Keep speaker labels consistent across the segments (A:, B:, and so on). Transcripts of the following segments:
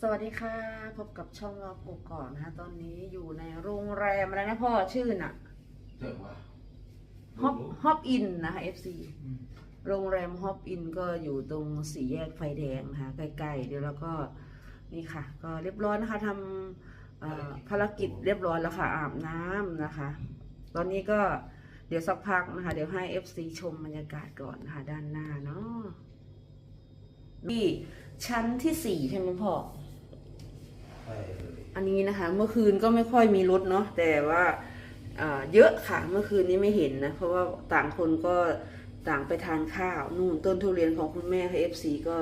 A: สวัสดีค่ะ พบกับช่องเราปกก่อนนะคะตอนนี้อยู่ในโรงแรมอะไรนะพ่อชื่อน่ะ
B: เจ๋งว่ะ
A: ฮอปฮอปอินนะคะ FC โรงแรมฮอปอินก็อยู่ตรงสี่แยกไฟแดงนะคะใกล้ๆเดี๋ยวเราก็นี่ค่ะ ก็เรียบร้อยนะคะทำเอ่อภารกิจเรียบร้อยแล้วค่ะอาบน้ำนะคะ ตอนนี้ก็เดี๋ยวสักพักนะคะ เดี๋ยวให้ FC ชมบรรยากาศก่อนนะคะด้านหน้าเนาะนี่ชั้นที่สี่ใช่ไหมพ่อ
B: ใช่เลย
A: อันนี้นะคะ เมื่อคืนก็ไม่ค่อยมีรถเนาะแต่ว่าอ่าเยอะค่ะเมื่อคืนนี้ไม่เห็นนะ เพราะว่าต่างคนก็ต่างไปทานข้าวนู่นต้นทุเรียนของคุณแม่ค่ะเอฟซีก็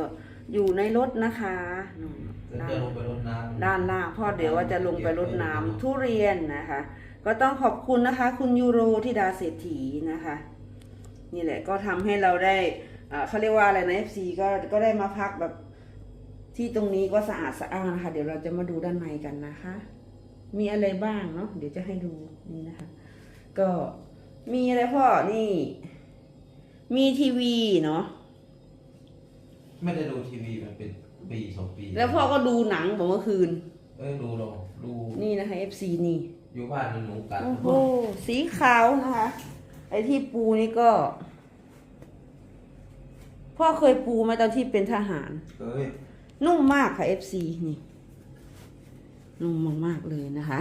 A: อยู่ในรถนะคะนู่น
B: แล้ว
A: ด้าน
B: จะลงไปรดน้ำ
A: ด้านล่างเพ่อเดี๋ยวว่าจะลงไปรดน้ำทุเรียนนะคะ ก็ต้องขอบคุณนะคะ คุณยูโรที่ดาเศรษฐีนะคะ นี่แหละก็ทำให้เราได้อ่าเขาเรียกว่าอะไรนะเอฟซีก็ก็ได้มาพักแบบ ที่ตรงนี้ก็สะอาดสะอ้านนะคะ เดี๋ยวเราจะมาดูด้านในกันนะคะ มีอะไรบ้างเนาะเดี๋ยวจะให้ดูนี่นะคะ ก็มีอะไรพ่อนี่ มีทีวีเนาะ
B: ไม่ได้ดูทีวีมันเป็นปีสองปี
A: แล้วพ่อก็ดูหนังบอกเมื่อคืน
B: เอ้ยดูลองดู
A: นี่นะคะ FC นี่
B: อยู่บ้านมันหนูกัด
A: โอ้โหสีขาวนะคะ ไอ้ที่ปูนี่ก็ พ่อเคยปูไหมตอนที่เป็นทหาร
B: เอ้ย
A: นุ่มมากค่ะ FC นี่ นุ่มมากๆเลยนะคะ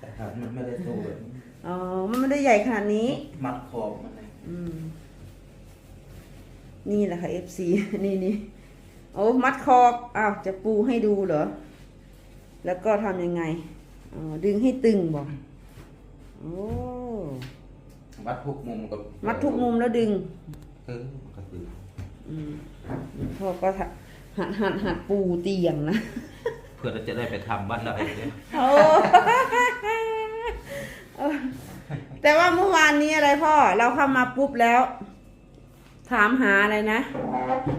B: แต่หางมันไม่ได้โตแบบ
A: อ๋อมันไม่ได้ใหญ่ขนาดนี้
B: มัดคอบมันเลย
A: อืม นี่แหละค่ะ FC นี่นี่โอ้มัดคอบอ้าวจะปูให้ดูเหรอ แล้วก็ทำยังไงอ๋อดึงให้ตึงบอกโอ้
B: มัดทุกมุมกับ
A: มัดทุกมุมแล้วดึง
B: เออก็คือ
A: อืมพ่อก็หัด หัดหัดหัดปูเตียงนะ
B: เพื่อเราจะได้ไปทำบ้านเราเองเนี่ย
A: โอ้เออแต่ว่าเมื่อวานนี้อะไรพ่อ เราเข้ามาปุ๊บแล้ว ถามหาอะไรนะ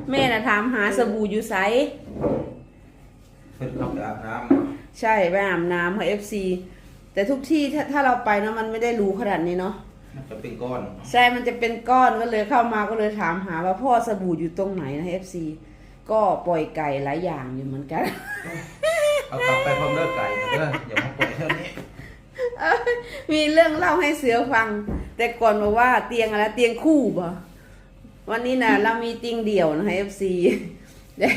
A: แม่น่ะถามหาสบู่อยู่ไส
B: เพื่อเราไปอาบน้
A: ใช่ไปอาบน้ำค่ะ FC แต่ทุกที่ถ้าถ้าเราไปเนาะมันไม่ได้รู้ขนาดนี้เนาะำ
B: มันจะเป็นก้อน
A: ใช่มันจะเป็นก้อนก็เลยเข้ามาก็เลยถามหาว่าพ่อสบู่อยู่ตรงไหนนะ FC ก็ปล่อยไก่หลายอย่างอยู่เหมือนกัน
B: เอากลับไปพร้อมเลิกไก่นะเด้ออย่ามาปล่อยเท่านี้
A: มีเรื่องเล่าให้เสือฟัง แต่ก่อนบอกว่าเตียงอะไรเตียงคู่บ่วันนี้นะเรามีเตียงเดี่ยวนะคะ FC ได้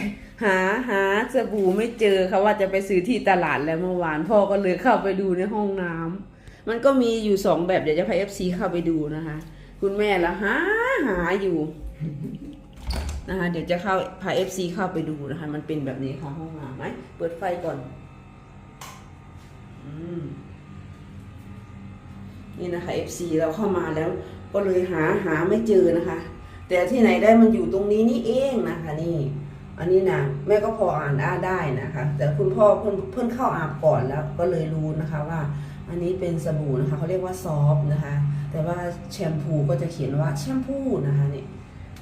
A: หาหาสบู่ไม่เจอเขาว่าจะไปซื้อที่ตลาดแล้วเมื่อวานพ่อก็เลยเข้าไปดูในห้องน้ำมันก็มีอยู่สองแบบเดี๋ยวจะพา FC เข้าไปดูนะคะ คุณแม่ละหาหาอยู่ นะคะเดี๋ยวจะเข้าพา FC เข้าไปดูนะคะ มันเป็นแบบนี้ค่ะห้องน้ำไหมเปิดไฟก่อน อืมนี่นะคะ FC เราเข้ามาแล้ว ก็เลยหาหาไม่เจอนะคะ แต่ที่ไหนได้มันอยู่ตรงนี้นี่เองนะคะ นี่ อันนี้นะแม่ก็พออ่านอ่าได้นะคะ แต่คุณพ่อเพิ่นเพิ่นเข้าอาบก่อนแล้ว ก็เลยรู้นะคะว่า อันนี้เป็นสบู่นะคะเขาเรียกว่าซอฟนะคะ แต่ว่าแชมพูก็จะเขียนว่าแชมพูนะคะนี่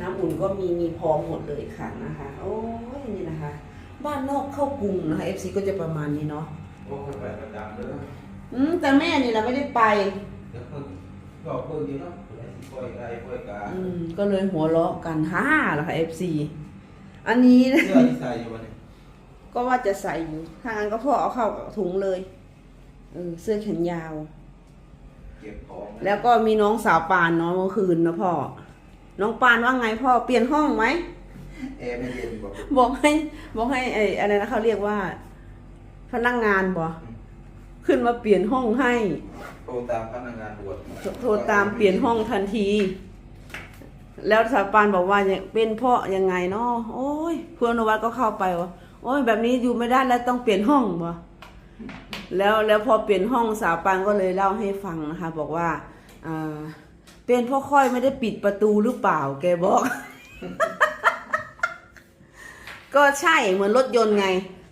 A: น้ำอุ่นก็มีมีพร้อมหมดเลยค่ะนะคะ โอ้ยนี่นะคะ บ้านนอกเข้ากรุงนะคะ FC ก็จะประมาณนี้เนาะ
B: โอ้ยไปประจำเด้อ
A: อืมแต่แม่นี่เราไม่ได้ไป
B: เดี๋ยวเพิ่งก็เพิ่งอยู่เนาะไอ้ที่ปล่อยไก่ปล่อยกา
A: อืมก็เลยหัวเราะกันฮ่าเหรอคะ FC อันนี้นะ
B: เสื้อที่ใส่อยู่วันนี้
A: ก็ว่าจะใส่อยู่ถ้างั้นก็พ่อเอาเข้าถุงเลยเออเสื้อแขนยาว
B: เก็บของนะ
A: แล้วก็มีน้องสาวปานเนาะเมื่อคืนนะพ่อ น้องปานว่าไงพ่อเปลี่ยนห้องไหม
B: แอร์ไม่เย็นบอก
A: บอกให้ บอกให้ไอ้อะไรนะเขาเรียกว่า พนักงานบ่ขึ้นมาเปลี่ยนห้องให้
B: โทรตามพนักงานบวช
A: โทรโทรตามเปลี่ยนห้องทันที แล้วสาวปานบอกว่าเนี่ยเป็นเพราะยังไงเนาะโอ้ยเพื่อนนวัดก็เข้าไปว่าโอ้ยแบบนี้อยู่ไม่ได้แล้วต้องเปลี่ยนห้องบ่แล้วแล้วพอเปลี่ยนห้องสาวปานก็เลยเล่าให้ฟังนะคะ บอกว่าอ่า เป็นเพราะค่อยไม่ได้ปิดประตูหรือเปล่า แกบอก ก็ใช่เหมือนรถยนต์ไง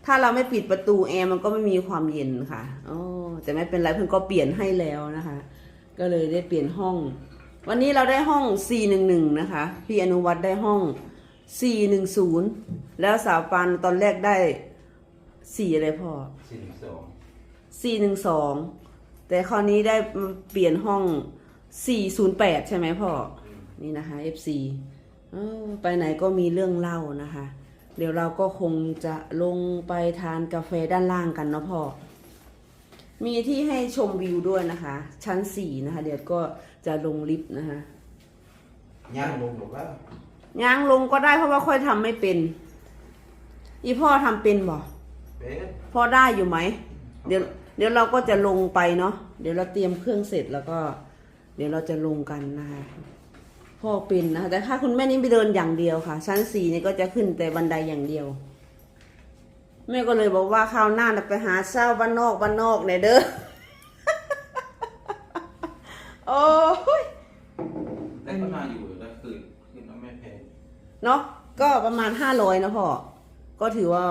A: ถ้าเราไม่ปิดประตูแอร์มันก็ไม่มีความเย็นค่ะโอ้แต่ไม่เป็นไรเพื่อนก็เปลี่ยนให้แล้วนะคะ ก็เลยได้เปลี่ยนห้อง วันนี้เราได้ห้อง 411 นะคะ พี่อนุวัฒน์ได้ห้อง 410 แล้วสาวปันตอนแรกได้ 4 อะไรพ่อ
B: สี่สิบสอง
A: 412 แต่คราวนี้ได้เปลี่ยนห้อง 408 ใช่ไหมพ่อ นี่นะคะ FC เออไปไหนก็มีเรื่องเล่านะคะ เดี๋ยวเราก็คงจะลงไปทานกาแฟด้านล่างกันเนาะพ่อ มีที่ให้ชมวิวด้วยนะคะ ชั้นสี่นะคะ เดี๋ยวก็จะลงลิฟต์นะคะ
B: ย่างลงหรือว่า
A: ย่างลงก็ได้เพราะว่าค่อยทำไม่เป็น อีพ่อทำเป็นบ่
B: เป็ด
A: พ่อได้อยู่ไหม เดี๋ยวเดี๋ยวเราก็จะลงไปเนาะ เดี๋ยวเราเตรียมเครื่องเสร็จแล้วก็ เดี๋ยวเราจะลงกันนะคะพ่อเป็นนะคะแต่ถ้าคุณแม่นี่ไปเดินอย่างเดียวค่ะ ชั้นสี่นี่ก็จะขึ้นแต่บันไดอย่างเดียว แม่ก็เลยบอกว่าคราวหน้าน่ะไปหาเช่าบ้านนอกบ้านนอกเนี่ยเด้อโอ้ย
B: แต่ก็น่าอยู่แล้วคือคือน้ำไม่แพง
A: เนาะก็ประมาณห้าร้อยนะพ่อก็ถือว่า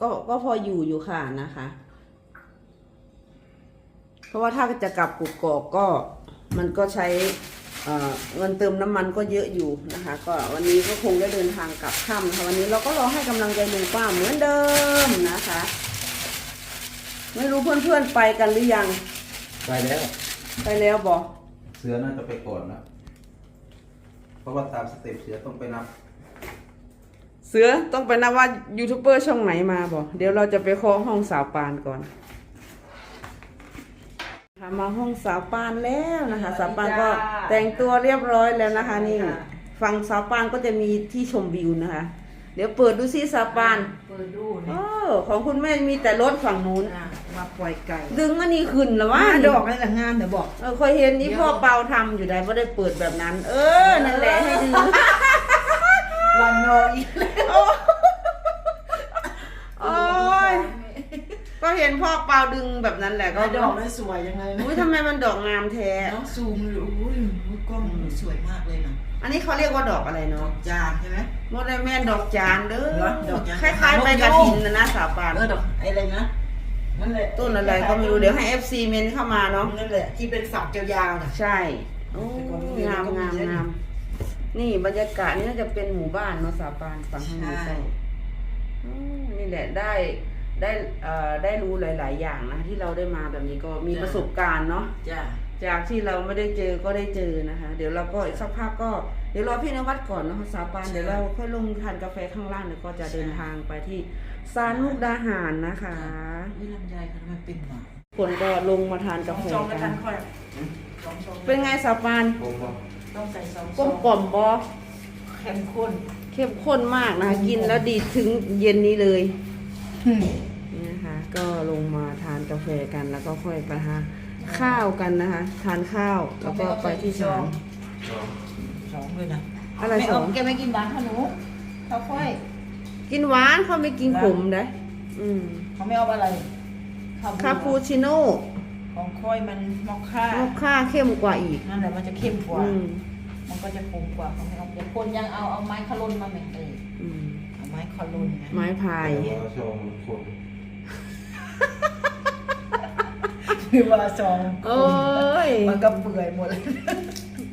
A: ก็ก็พออยู่อยู่ค่ะนะคะ เพราะว่าถ้าจะกลับกุกกอกก็ มันก็ใช้เอ่อเงินเติมน้ำมันก็เยอะอยู่นะคะ ก็วันนี้ก็คงได้เดินทางกลับค่ำนะคะวันนี้เราก็รอให้กำลังใจลุงป้าเหมือนเดิมนะคะ ไม่รู้เพื่อนๆไปกันหรือยัง
B: ไปแล้ว
A: ไปแล้วบอก
B: เสือน่าจะไปก่อนนะเพราะว่าตามสเต็ปเสือต้องไปนับ
A: เสือต้องไปนับว่ายูทูบเบอร์ช่องไหนมาบอกเดี๋ยวเราจะไปเคาะห้องสาวปานก่อน ค่ะมาห้องสาวปานแล้วนะคะ สาวปานก็แต่งตัวเรียบร้อยแล้วนะคะ นี่ฝั่งสาวปานก็จะมีที่ชมวิวนะคะ เดี๋ยวเปิดดูซิสาวปาน
C: เปิดดู
A: โอ้
C: เนี่ย
A: ของคุณแม่มีแต่รถฝั่งนู้น
C: อะมาปล่อยไก่
A: ดึงอันนี้ขึ้นแล้วว่า
C: ว่าดอกนั่นแหละงามเดี๋ยวบอก
A: เออเคยเห็นนี่พ่อเปาทำอยู่ได้ไม่ได้เปิดแบบนั้น เออนั่นแหละให้ดึง
C: วันโนอีกแล้ว
A: โอ้ย ก็เห็น พ่อเปาดึงแบบนั้นแหละก็
C: ก็ดอกนั้นสวยยังไงนะ
A: อุ้ยทำไมมันดอกงามแท้
C: น้องซูมเลยโอ้ยกล้องสวยมากเลยนะ
A: อันนี้เขาเรียกว่าดอกอะไร
C: ดอ
A: เนาะ
C: กจานใช่ไหม
A: โมเดลแมนดอกจานเด้อ
C: เหรอดอกจาน
A: คล้ายๆใบกระถินนะนะสาปาน
C: เออดอกอะไรนะนั่นแหละ
A: ต้นอะไรก็ไม่รู้เดี๋ยวให้ FC เมนเข้ามาเนาะ
C: นั่นแหละที่เป็นฝักยาวๆน่ะ
A: ใช่โอ้
C: แต่ก่อนไม่มี
A: งาม
C: ก็มี
A: งาม
C: เยอะ
A: งามนี่บรรยากาศนี่น่าจะเป็นหมู่บ้านเนาะสาปานฝั่งทางนี้
C: ใช่
A: ใช่ อืมนี่แหละได้ ได้เอ่อได้รู้หลาย ๆ อย่างนะที่เราได้มาแบบนี้ก็มีประสบการณ์เนาะ
C: จ้า
A: จากที่เราไม่ได้เจอก็ได้เจอนะคะ เดี๋ยวเราก็อีกสักพักก็เดี๋ยวรอพี่นวัดก่อนเนาะสาปาน
C: ใช่
A: เดี๋ยวเราค่อยลงทานกาแฟข้างล่างเดี๋ยวก็จะเดินทางไปที่ซานมุกดาหารนะคะ
C: วิลำไยค่ะมันเป็นหมา
A: คนก็ลงมาทานกาแฟ
C: จองไม่
A: กั
C: ทั
A: น
C: นค่อยสองซอง
A: เป็นไงสาปาน
B: ลงบ่
C: ต้องใส่สอง
A: กลมกล่อมบอ
C: เข้มข้น
A: เข้มข้นมากนะคะกินแล้วดีถึงเย็นนี้เลยนี่นะคะ ก็ลงมาทานกาแฟกันแล้วก็ค่อยไปหาข้าวกันนะคะ ทานข้าวแล้วก็ไปที่ศาล
B: ลอง
C: สองเลยนะ
A: อะไรสอง
C: แกไม่กินหวานค่ะหนูเขาค่อย
A: กินหวานเขาไม่กินขมได้อืม
C: เขาไม่เอาอะไร
A: คาปูชิโน่
C: ของค่อยมันมอคค่าม
A: อคค่าเข้มกว่าอีก
C: นั่นแหละมันจะเข้มกว่า
A: อืม
C: มันก็จะขมกว่าเขาไม่เอาเดี๋ยวคนยังเอาเอาไม้คารนมาแม่งเลย
A: อืม
C: เอาไม้คารนไง
A: ไม้พาย
B: แต่ว่าชมคน
C: คือว่าซอง
A: โอ้ย
C: มันก็เปื่อยหมดเลย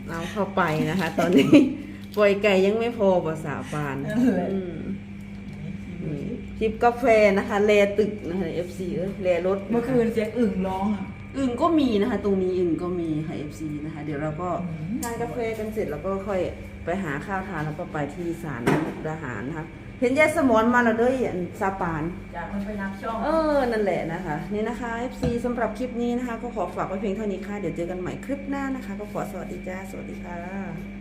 A: เอาเข้าไปนะคะ ตอนนี้ปล่อยไก่ยังไม่พอภาษาปาน
C: นั่นแหละ
A: อืมนี่จิบกาแฟนะคะ แลตึกนะคะ FC เอ้ยแลรถ
C: เมื่อคืนเสียงอึ่งร้องอะ
A: อึ่งก็มีนะคะ ตรงนี้อึ่งก็มีค่ะ FC นะคะ เดี๋ยวเราก็
C: อืม
A: ทานกาแฟกันเสร็จแล้วก็ค่อยไปหาข้าวทานแล้วก็ไปที่ศาลมุกดาหารนะคะ เห็นยายสมอนมาแล้วเด้วยอันซาปาน
C: จากมันไปนับช่อง
A: เออ นั่นแหละนะคะ นี่นะคะ FC สำหรับคลิปนี้นะคะ ก็ขอฝากไว้เพียงเท่านี้ค่ะ เดี๋ยวเจอกันใหม่คลิปหน้านะคะ ก็ขอสวัสดีจ้า สวัสดีค่ะ